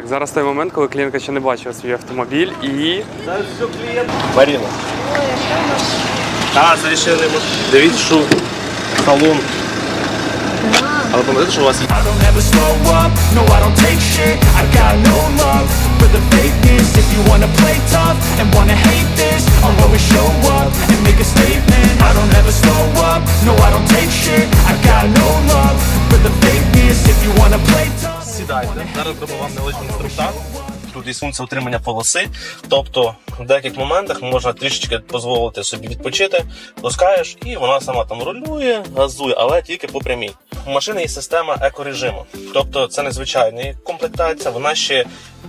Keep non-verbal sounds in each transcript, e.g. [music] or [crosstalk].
Так, зараз той момент, коли клієнтка ще не бачила свій автомобіль і. Зараз все клієнт. Маріна. А, це ще не може. Дивіться, що салон. Але пам'ятаєте, що у вас є If you wanna play tough and wanna tough Зараз зробимо вам невеличкий інструктаж. Тут є функція утримання полоси. Тобто в деяких моментах можна трішечки дозволити собі відпочити, пускаєш, і вона сама там рулює, газує, але тільки по прямій. У машини є система екорежиму. Тобто це незвичайна комплектація, вона ще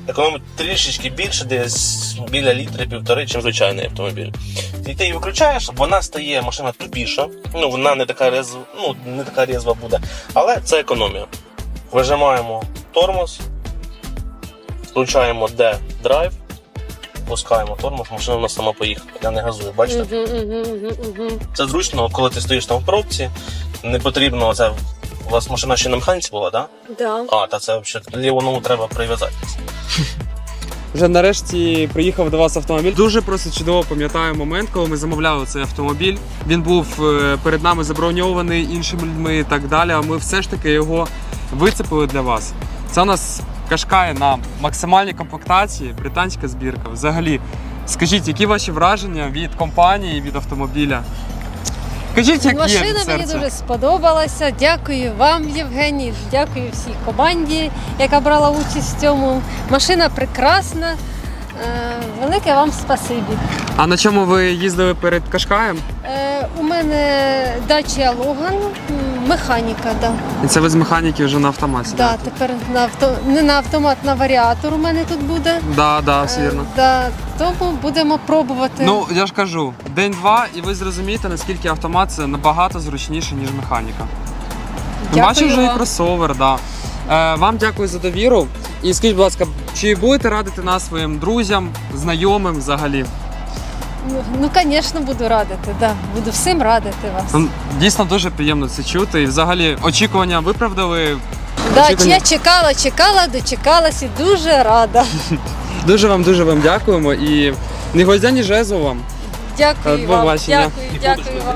економить трішечки більше, десь біля літри півтори, чим звичайний автомобіль. І ти її виключаєш, вона стає машина тупіша. Ну вона не така резва, ну не така резва буде, але це економія. Вижимаємо тормоз, включаємо D драйв, пускаємо тормоз, машина у нас сама поїхала. Я не газую, бачите? Це зручно, коли ти стоїш там в пробці, не потрібно це. У вас машина ще на механіці була, так? Да. Да? А, та це взагалі лівоному треба прив'язатися. [laughs] Вже нарешті приїхав до вас автомобіль. Дуже просто чудово пам'ятаю момент, коли ми замовляли цей автомобіль. Він був е, перед нами заброньований іншими людьми і так далі. А ми все ж таки його вицепили для вас. Це у нас кашкає на максимальній комплектації, британська збірка. Взагалі, скажіть, які ваші враження від компанії, від автомобіля? Кажіть, як є Машина від мені серця. дуже сподобалася. Дякую вам, Євгеній. Дякую всій команді, яка брала участь в цьому. Машина прекрасна. Е, Велике вам спасибі. А на чому ви їздили перед кашкаєм? Е, У мене дача Логан, механіка, да. І це ви з механіки вже на автоматі. Да, тепер на авто не на автомат, на варіатор у мене тут буде. да, да, все Е. Да, тому будемо пробувати. Ну, я ж кажу, день-два, і ви зрозумієте, наскільки автомат це набагато зручніше, ніж механіка. Дякую Бачив вже і кросовер, да. Е, вам дякую за довіру. І скажіть, будь ласка, чи будете радити нас своїм друзям, знайомим взагалі? Ну, Ну, звісно, буду радити. Да. Буду всім радити вас. Дійсно дуже приємно це чути. І взагалі очікування виправдали. Да, очікування- я чекала, чекала, дочекалась і дуже рада. [laughs] Дуже вам дуже вам дякуємо і ні гвоздя, ні жезлу вам. Дякую До вам. Дякую, дякую вам.